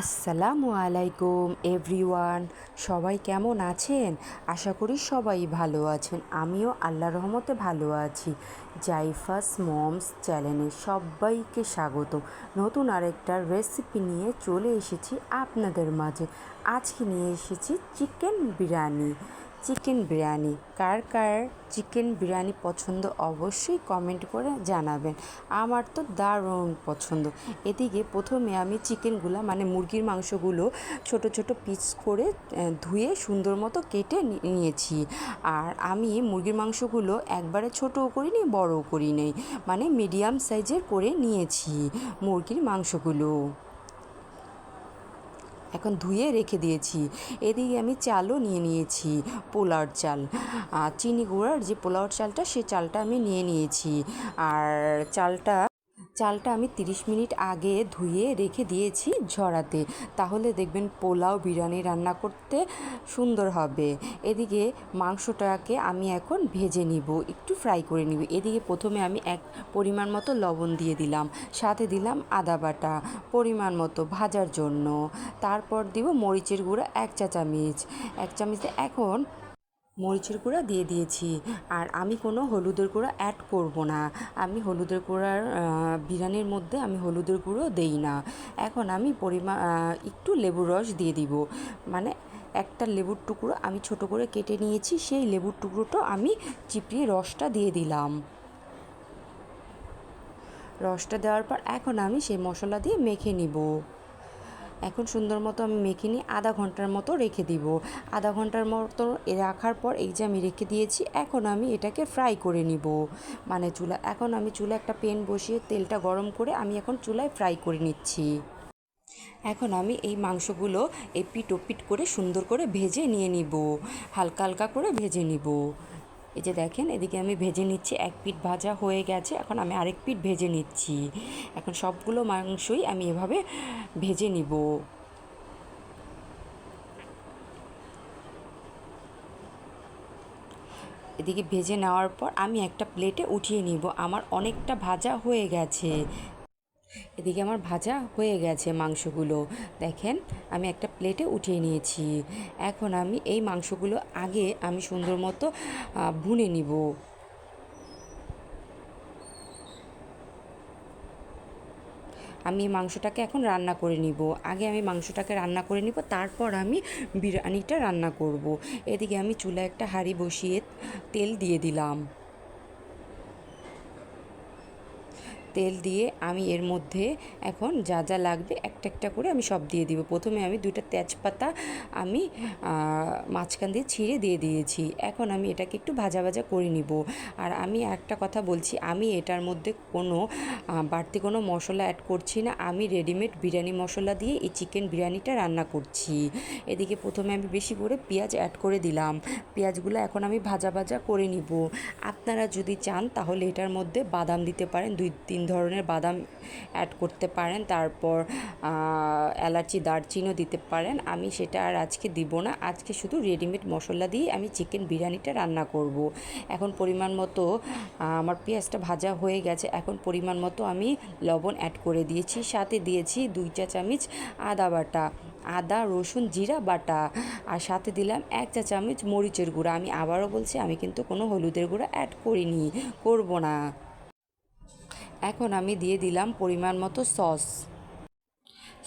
আসসালামু আলাইকুম এভরিওয়ান, সবাই কেমন আছেন? আশা করি সবাই ভালো আছেন। আমিও আল্লাহ রহমতে ভালো আছি। জাইফাস মমস চ্যানেলে সবাইকে স্বাগত। নতুন আরেকটা রেসিপি নিয়ে চলে এসেছি আপনাদের মাঝে। আজকে নিয়ে এসেছি চিকেন বিরিয়ানি। চিকেন বিরিয়ানি। কার কার চিকেন বিরিয়ানি পছন্দ অবশ্যই কমেন্ট করে জানাবেন। আমার তো দারুণ পছন্দ। এদিকে প্রথমে আমি চিকেনগুলো মানে মুরগির মাংসগুলো ছোট ছোট পিস করে ধুয়ে সুন্দর মতো কেটে নিয়েছি। আর আমি মুরগির মাংসগুলো একবারে ছোটও করিনি, বড়ও করি নেই মানে মিডিয়াম সাইজের করে নিয়েছি মুরগির মাংসগুলো। এখন ধুয়ে রেখে দিয়েছি। এদিকে আমি চালও নিয়ে নিয়েছি, পোলাওর চাল। চিনি গুঁড়ার যে পোলাওর চালটা, সে চালটা আমি নিয়ে নিয়েছি। আর চালটা চালটা আমি 30 মিনিট আগে ধুয়ে রেখে দিয়েছি ঝরাতে। তাহলে দেখবেন পোলাও বিরিয়ানি রান্না করতে সুন্দর হবে। এদিকে মাংসটাকে আমি এখন ভেজে নিব, একটু ফ্রাই করে নিব। এদিকে প্রথমে আমি এক পরিমাণ মতো লবণ দিয়ে দিলাম, সাথে দিলাম আদা বাটা পরিমাণ মতো ভাজার জন্য। তারপর দিব মরিচের গুঁড়া এক চা চামচ এক চামচ এখন মরিচের গুঁড়া দিয়ে দিয়েছি। আর আমি কোনো হলুদের গুঁড়া অ্যাড করব না। আমি হলুদের গুঁড়ার বিরিয়ানির মধ্যে আমি হলুদের গুঁড়ো দেই না। এখন আমি পরিমাণ একটু লেবুর রস দিয়ে দিব। মানে একটা লেবুর টুকরো আমি ছোট করে কেটে নিয়েছি, সেই লেবুর টুকরোটা আমি চিপড়িয়ে রসটা দিয়ে দিলাম। রসটা দেওয়ার পর এখন আমি সেই মশলা দিয়ে মেখে নিব। এখন সুন্দর মতো আমি মেখে নিয়ে আধা ঘণ্টার মতো রেখে দিব। আধা ঘণ্টার মতো রাখার পর এই যে আমি রেখে দিয়েছি, এখন আমি এটাকে ফ্রাই করে নিব। মানে চুলা, এখন আমি চুলা একটা পেন বসিয়ে তেলটা গরম করে আমি এখন চুলায় ফ্রাই করে নিচ্ছি। এখন আমি এই মাংসগুলো এই পিট করে সুন্দর করে ভেজে নিয়ে নিব। হালকা হালকা করে ভেজে নিব। এই যে দেখেন, এদিকে আমি ভেজে নিচ্ছি, এক পিঠ ভাজা হয়ে গেছে। এখন আমি আরেক পিঠ ভেজে নিচ্ছি। এখন সবগুলো মাংসই আমি এভাবে ভেজে নিব। এদিকে ভেজে নেওয়ার পর আমি একটা প্লেটে উঠিয়ে নিব। আমার অনেকটা ভাজা হয়ে গেছে। এদিকে আমার ভাজা হয়ে গেছে মাংসগুলো। দেখেন, আমি একটা প্লেটে উঠিয়ে নিয়েছি। এখন আমি এই মাংসগুলো আগে আমি সুন্দর মতো ভুনে নিব। আমি মাংসটাকে এখন রান্না করে নিব। আগে আমি মাংসটাকে রান্না করে নিব, তারপর আমি বিরিয়ানিটা রান্না করব। এদিকে আমি চুলায় একটা হাঁড়ি বসিয়ে তেল দিয়ে দিলাম। তেল দিয়ে আমি এর মধ্যে এখন যা যা লাগবে একটা একটা করে আমি সব দিয়ে দিব। প্রথমে আমি দুইটা তেজপাতা আমি মাঝখান দিয়ে ছিঁড়ে দিয়ে দিয়েছি। এখন আমি এটাকে একটু ভাজা ভাজা করে নিব। আর আমি একটা কথা বলছি, আমি এটার মধ্যে কোনো বাড়তি কোনো মশলা অ্যাড করছি না। আমি রেডিমেড বিরিয়ানি মশলা দিয়ে এই চিকেন বিরিয়ানিটা রান্না করছি। এদিকে প্রথমে আমি বেশি করে পেঁয়াজ অ্যাড করে দিলাম। পেঁয়াজগুলো এখন আমি ভাজা ভাজা করে নিব। আপনারা যদি চান তাহলে এটার মধ্যে বাদাম দিতে পারেন, দুই তিন ধরনের বাদাম অ্যাড করতে পারেন, তারপর এলাচি, দারচিনিও দিতে পারেন। আমি সেটা আর আজকে দিব না। আজকে শুধু রেডিমেড মশলা দিয়ে আমি চিকেন বিরিয়ানিটা রান্না করব। এখন পরিমাণ মতো আমার পেঁয়াজটা ভাজা হয়ে গেছে। এখন পরিমাণ মতো আমি লবণ অ্যাড করে দিয়েছি। সাথে দিয়েছি দুই চা চামচ আদা বাটা, আদা, রসুন, জিরা বাটা। আর সাথে দিলাম এক চা চামচ মরিচের গুঁড়া। আমি আবারও বলছি, আমি কিন্তু কোনো হলুদের গুঁড়া অ্যাড করিনি, করব না। এখন আমি দিয়ে দিলাম পরিমাণ মতো সস।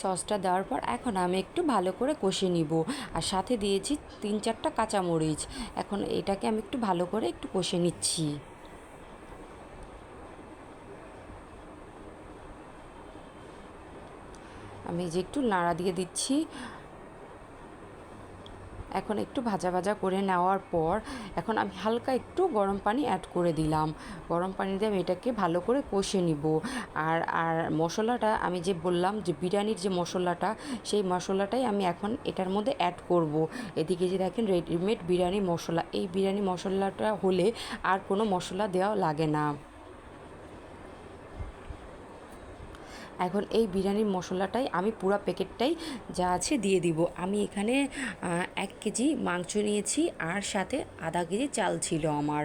সসটা দেওয়ার পর এখন আমি একটু ভালো করে কষে নিব। আর সাথে দিয়েছি তিন চারটা কাঁচামরিচ। এখন এটাকে আমি একটু ভালো করে একটু কষে নিচ্ছি। আমি যে একটু নাড়া দিয়ে দিচ্ছি। এখন একটু ভাজা ভাজা করে নেওয়ার পর এখন আমি হালকা একটু গরম পানি অ্যাড করে দিলাম। গরম পানি দিয়ে আমি এটাকে ভালো করে কষে নিব। আর আর মশলাটা আমি যে বললাম যে বিরিয়ানির যে মশলাটা, সেই মশলাটাই আমি এখন এটার মধ্যে অ্যাড করব। এদিকে যে দেখেন রেডিমেড বিরিয়ানি মশলা, এই বিরিয়ানি মশলাটা হলে আর কোনো মশলা দেওয়া লাগে না। এখন এই বিরিয়ানির মশলাটাই আমি পুরো প্যাকেটটাই যা আছে দিয়ে দিব। আমি এখানে এক কেজি মাংস নিয়েছি আর সাথে আধা কেজি চাল ছিল আমার।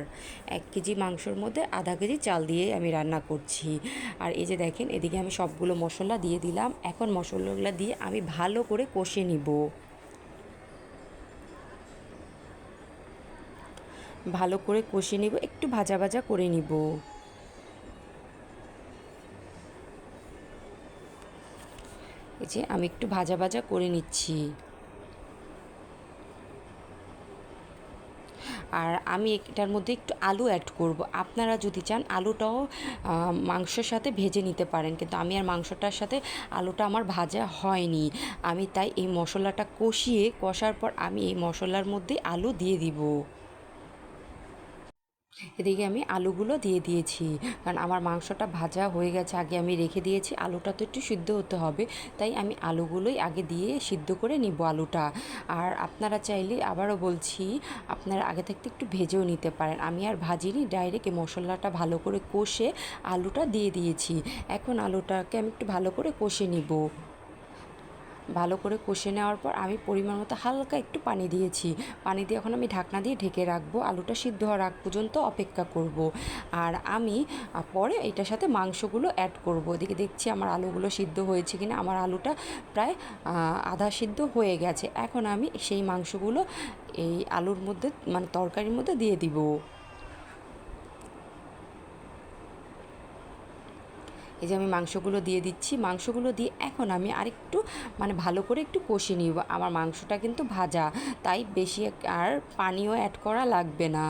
এক কেজি মাংসর মধ্যে আধা কেজি চাল দিয়ে আমি রান্না করছি। আর এই যে দেখেন, এদিকে আমি সবগুলো মশলা দিয়ে দিলাম। এখন মশলাগুলো দিয়ে আমি ভালো করে কষে নিব। ভালো করে কষে নিব, একটু ভাজা ভাজা করে নিব। যে আমি একটু ভাজা ভাজা করে নিচ্ছি। আর আমি এটার মধ্যে একটু আলু অ্যাড করব। আপনারা যদি চান আলুটাও মাংসের সাথে ভেজে নিতে পারেন। কিন্তু আমি আর মাংসটার সাথে আলুটা আমার ভাজা হয়নি। আমি তাই এই মশলাটা কষিয়ে, কষার পর আমি এই মশলার মধ্যে আলু দিয়ে দিব। এদিকে আমি আলুগুলো দিয়ে দিয়েছি। কারণ আমার মাংসটা ভাজা হয়ে গেছে, আগে আমি রেখে দিয়েছি। আলুটা তো একটু সিদ্ধ হতে হবে, তাই আমি আলুগুলোই আগে দিয়ে সিদ্ধ করে নিব আলুটা। আর আপনারা চাইলে আবারও বলছি, আপনারা আগে থাকতে একটু ভেজেও নিতে পারেন। আমি আর ভাজিনি, ডাইরেক্ট মশলাটা ভালো করে কষে আলুটা দিয়ে দিয়েছি। এখন আলুটাকে আমি একটু ভালো করে কষে নিব। ভালো করে কষে নেওয়ার পর আমি পরিমাণ মতো হালকা একটু পানি দিয়েছি। পানি দিয়ে এখন আমি ঢাকনা দিয়ে ঢেকে রাখব, আলুটা সিদ্ধ হওয়ার আগ পর্যন্ত অপেক্ষা করব। আর আমি পরে এটার সাথে মাংসগুলো অ্যাড করব। এদিকে দেখছি আমার আলুগুলো সিদ্ধ হয়েছে কিনা। আমার আলুটা প্রায় আধা সিদ্ধ হয়ে গেছে। এখন আমি সেই মাংসগুলো এই আলুর মধ্যে মানে তরকারির মধ্যে দিয়ে দিব। এই যে আমি মাংসগুলো দিয়ে দিচ্ছি, মাংসগুলো দিয়ে এখন আমি আরেকটু মানে ভালো করে একটু কষে নিব। আমার মাংসটা কিন্তু ভাজা, তাই বেশি আর পানিও অ্যাড করা লাগবে না।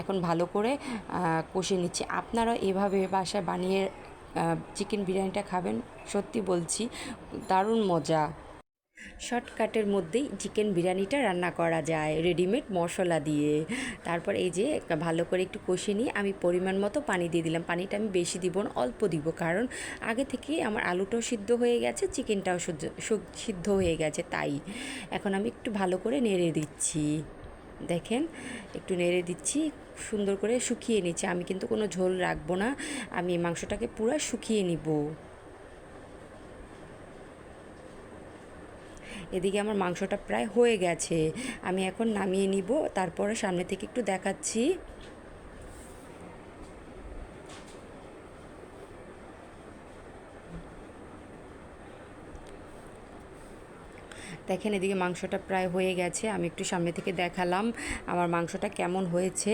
এখন ভালো করে কষে নিচ্ছি। আপনারা এভাবে বাসায় বানিয়ে চিকেন বিরিয়ানিটা খাবেন, সত্যি বলছি, দারুণ মজা। শর্টকাটের মধ্যেই চিকেন বিরিয়ানিটা রান্না করা যায় রেডিমেড মশলা দিয়ে। তারপর এই যে ভালো করে একটু কষে নিয়ে আমি পরিমাণ মতো পানি দিয়ে দিলাম। পানিটা আমি বেশি দিব না, অল্প দিব। কারণ আগে থেকে আমার আলুটাও সিদ্ধ হয়ে গেছে, চিকেনটাও সিদ্ধ হয়ে গেছে তাই। এখন আমি একটু ভালো করে নেড়ে দিচ্ছি। দেখেন, একটু নেড়ে দিচ্ছি, সুন্দর করে শুকিয়ে নিচ্ছি। আমি কিন্তু কোনো ঝোল রাখব না, আমি মাংসটাকে পুরো শুকিয়ে নিব। এদিকে আমার মাংসটা প্রায় হয়ে গেছে। আমি এখন নামিয়ে নিব, তারপরে সামনে থেকে একটু দেখাচ্ছি। দেখেন এদিকে মাংসটা প্রায় হয়ে গেছে। আমি একটু সামনে থেকে দেখালাম আমার মাংসটা কেমন হয়েছে।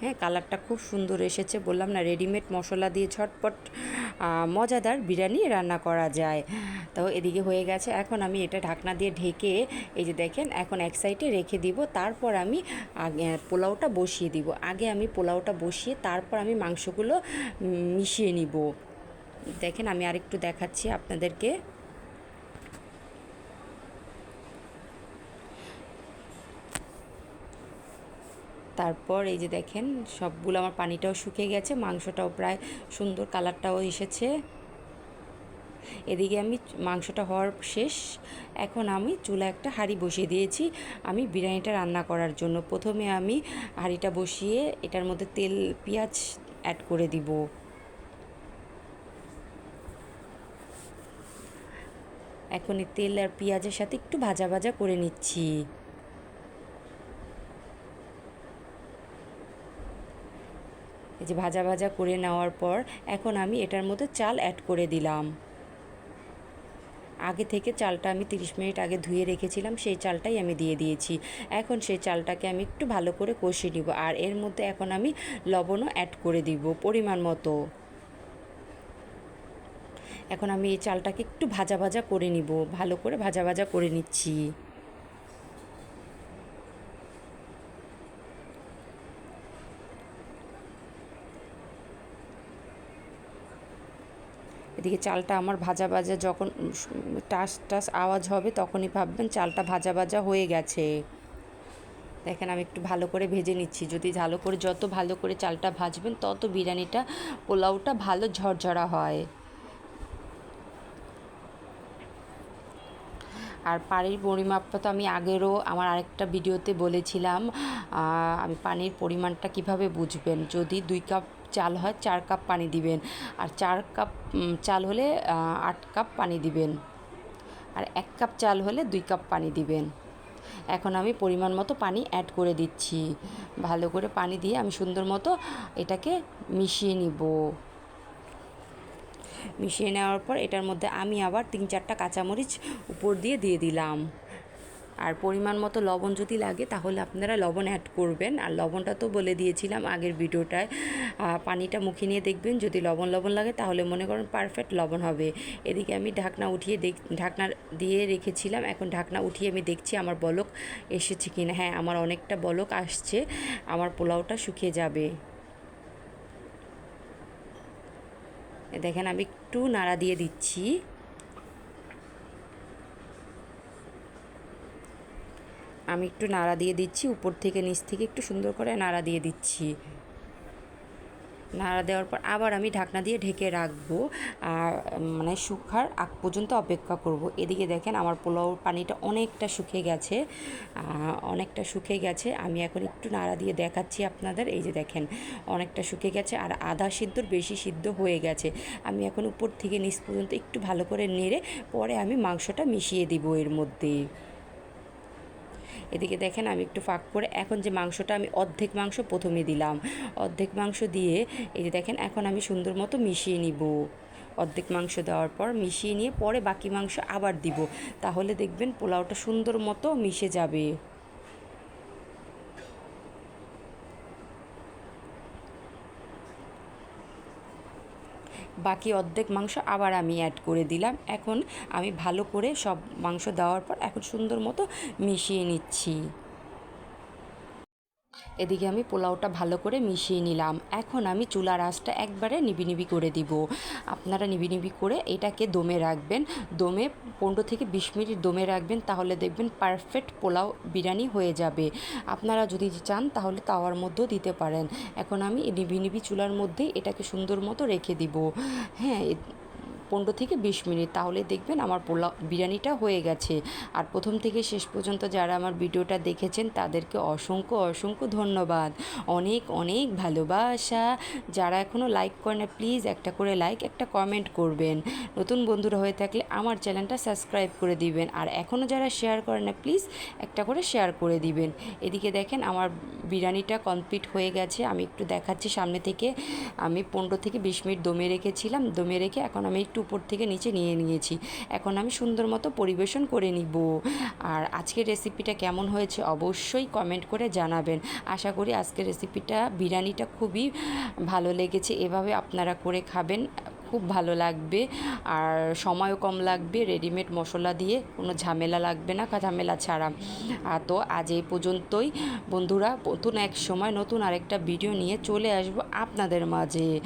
হ্যাঁ কালারটা খুব সুন্দর এসেছে। বললাম না রেডিমেড মশলা দিয়ে ঝটপট আহ, মজাদার বিরিয়ানি রান্না করা যায়। তো এদিকে হয়ে গেছে। এখন আমি এটা ঢাকনা দিয়ে ঢেকে এই যে দেখেন এখন এক সাইডে রেখে দিব। তারপর আমি পোলাওটা বসিয়ে দিব। আগে আমি পোলাওটা বসিয়ে তারপর আমি মাংসগুলো মিশিয়ে নিব। দেখেন আমি আরেকটু দেখাচ্ছি আপনাদেরকে। তারপর এই যে দেখেন, সবগুলো আমার পানিটাও শুকিয়ে গেছে, মাংসটাও প্রায় সুন্দর কালারটাও এসেছে। এদিকে আমি মাংসটা হওয়ার শেষ। এখন আমি চুলা একটা হাঁড়ি বসিয়ে দিয়েছি, আমি বিরিয়ানিটা রান্না করার জন্য। প্রথমে আমি হাঁড়িটা বসিয়ে এটার মধ্যে তেল, পেঁয়াজ অ্যাড করে দিব। এখন এই তেল আর পেঁয়াজের সাথে একটু ভাজা ভাজা করে নিচ্ছি। যে ভাজা ভাজা করে নেওয়ার পর এখন আমি এটার মধ্যে চাল অ্যাড করে দিলাম। আগে থেকে চালটা আমি তিরিশ মিনিট আগে ধুয়ে রেখেছিলাম, সেই চালটাই আমি দিয়ে দিয়েছি। এখন সেই চালটাকে আমি একটু ভালো করে কষিয়ে নিব আর এর মধ্যে এখন আমি লবণও অ্যাড করে দিব পরিমাণ মতো। এখন আমি এই চালটাকে একটু ভাজা ভাজা করে নিব, ভালো করে ভাজা ভাজা করে নিচ্ছি। এদিকে চালটা আমার ভাজা ভাজা যখন টাস টাস আওয়াজ হবে তখনই ভাববেন চালটা ভাজা ভাজা হয়ে গেছে। দেখেন আমি একটু ভালো করে ভেজে নিচ্ছি। যদি ভালো করে, যত ভালো করে চালটা ভাজবেন তত বিরিয়ানিটা, পোলাওটা ভালো ঝরঝরা হয়। আর পানির পরিমাপটা তো আমি আগেরও আমার আরেকটা ভিডিওতে বলেছিলাম আমি পানির পরিমাণটা কীভাবে বুঝবেন? যদি দুই কাপ চাল হয়, চার কাপ পানি দিবেন। আর চার কাপ চাল হলে আট কাপ পানি দিবেন। আর এক কাপ চাল হলে দুই কাপ পানি দিবেন। এখন আমি পরিমাণ মতো পানি অ্যাড করে দিচ্ছি। ভালো করে পানি দিয়ে আমি সুন্দর মতো এটাকে মিশিয়ে নিব। মিশিয়ে নেওয়ার পর এটার মধ্যে আমি আবার তিন চারটা কাঁচামরিচ উপর দিয়ে দিয়ে দিলাম। আর পরিমাণ মতো লবণ যদি লাগে, তাহলে আপনারা লবণ অ্যাড করবেন। আর লবণটা তো বলে দিয়েছিলাম আগের ভিডিওটায়। পানিটা মুখে নিয়ে দেখবেন, যদি লবণ লবণ লাগে, তাহলে মনে করেন পারফেক্ট লবণ হবে। এদিকে আমি ঢাকনা উঠিয়ে দেখ, ঢাকনা দিয়ে রেখেছিলাম, এখন ঢাকনা উঠিয়ে আমি দেখছি আমার বলক এসেছে কি না হ্যাঁ আমার অনেকটা বলক আসছে, আমার পোলাওটা শুকিয়ে যাবে। দেখেন আমি একটু নাড়া দিয়ে দিচ্ছি। আমি একটু নাড়া দিয়ে দিচ্ছি, উপর থেকে নিচ থেকে একটু সুন্দর করে নাড়া দিয়ে দিচ্ছি। নাড়া দেওয়ার পর আবার আমি ঢাকনা দিয়ে ঢেকে রাখব আর মানে শুকার আগ পর্যন্ত অপেক্ষা করব। এদিকে দেখেন আমার পোলাও পানিটা অনেকটা শুকিয়ে গেছে অনেকটা শুকিয়ে গেছে। আমি এখন একটু নাড়া দিয়ে দেখাচ্ছি আপনাদের। এই যে দেখেন, অনেকটা শুকিয়ে গেছে আর আধা সিদ্ধর বেশি সিদ্ধ হয়ে গেছে। আমি এখন উপর থেকে নিচ পর্যন্ত একটু ভালো করে নেড়ে পরে আমি মাংসটা মিশিয়ে দিব এর মধ্যে। এদিকে দেখেন আমি একটু ফাঁক করে, এখন যে মাংসটা আমি অর্ধেক মাংস প্রথমে দিলাম। অর্ধেক মাংস দিয়ে, এই যে দেখেন এখন আমি সুন্দর মতো মিশিয়ে নিব। অর্ধেক মাংস দেওয়ার পর মিশিয়ে নিয়ে পরে বাকি মাংস আবার দিব। তাহলে দেখবেন পোলাওটা সুন্দর মতো মিশে যাবে। বাকি অর্ধেক মাংস আবার আমি অ্যাড করে দিলাম। এখন আমি ভালো করে সব মাংস দেওয়ার পর এখন সুন্দর মতো মিশিয়ে নিচ্ছি। এদিকে আমি পোলাওটা ভালো করে মিশিয়ে নিলাম। এখন আমি চুলার আঁচটা একবারে নিবি নিবি করে দিব। আপনারা নিবি নিবি করে এটাকে দমে রাখবেন। দমে পনেরো থেকে বিশ মিনিট দমে রাখবেন, তাহলে দেখবেন পারফেক্ট পোলাও বিরিয়ানি হয়ে যাবে। আপনারা যদি চান, তাহলে তাওয়ার মধ্যেও দিতে পারেন। এখন আমি নিবি নিবি চুলার মধ্যেই এটাকে সুন্দর মতো রেখে দিব। হ্যাঁ পনেরো থেকে বিশ মিনিট, তাহলে দেখবেন আমার পোলাও বিরিয়ানিটা হয়ে গেছে। আর প্রথম থেকে শেষ পর্যন্ত যারা আমার ভিডিওটা দেখেছেন, তাদেরকে অসংখ্য অসংখ্য ধন্যবাদ। অনেক অনেক ভালোবাসা। যারা এখনও লাইক করে না প্লিজ একটা করে লাইক একটা কমেন্ট করবেন। নতুন বন্ধুরা হয়ে থাকলে আমার চ্যানেলটা সাবস্ক্রাইব করে দিবেন। আর এখনও যারা শেয়ার করে না প্লিজ একটা করে শেয়ার করে দিবেন। এদিকে দেখেন আমার বিরিয়ানিটা কমপ্লিট হয়ে গেছে। আমি একটু দেখাচ্ছি সামনে থেকে। আমি পনেরো থেকে বিশ মিনিট দমে রেখেছিলাম। দমে রেখে এখন আমি একটু উপর থেকে নিচে নিয়ে নিয়েছি। এখন আমি সুন্দর মতো পরিবেশন করে নিব। আর আজকের রেসিপিটা কেমন হয়েছে অবশ্যই কমেন্ট করে জানাবেন। আশা করি আজকের রেসিপিটা বিরিয়ানিটা খুবই ভালো লেগেছে। এভাবে আপনারা করে খাবেন, খুব ভালো লাগবে। আর সময়ও কম লাগবে রেডিমেড মশলা দিয়ে কোনো ঝামেলা লাগবে না কা- ঝামেলা ছাড়া। আর তো আজ এই পর্যন্তই। বন্ধুরা, নতুন এক সময় নতুন আরেকটা ভিডিও নিয়ে চলে আসব আপনাদের মাঝে।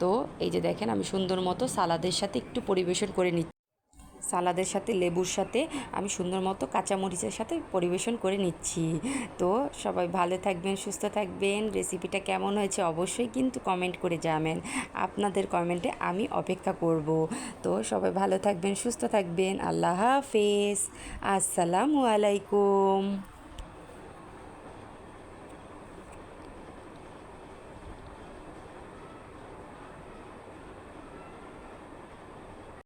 তো এই যে দেখেন আমি সুন্দর মতো সালাদের সাথে একটু পরিবেশন করে নিচ্ছি। সালাদের সাথে, লেবুর সাথে আমি সুন্দর মতো কাঁচামরিচের সাথে পরিবেশন করে নিচ্ছি। তো সবাই ভালো থাকবেন, সুস্থ থাকবেন। রেসিপিটা কেমন হয়েছে অবশ্যই কিন্তু কমেন্ট করে জানাবেন। আপনাদের কমেন্টে আমি অপেক্ষা করব। তো সবাই ভালো থাকবেন, সুস্থ থাকবেন। আল্লাহ হাফেজ। আসসালামু আলাইকুম।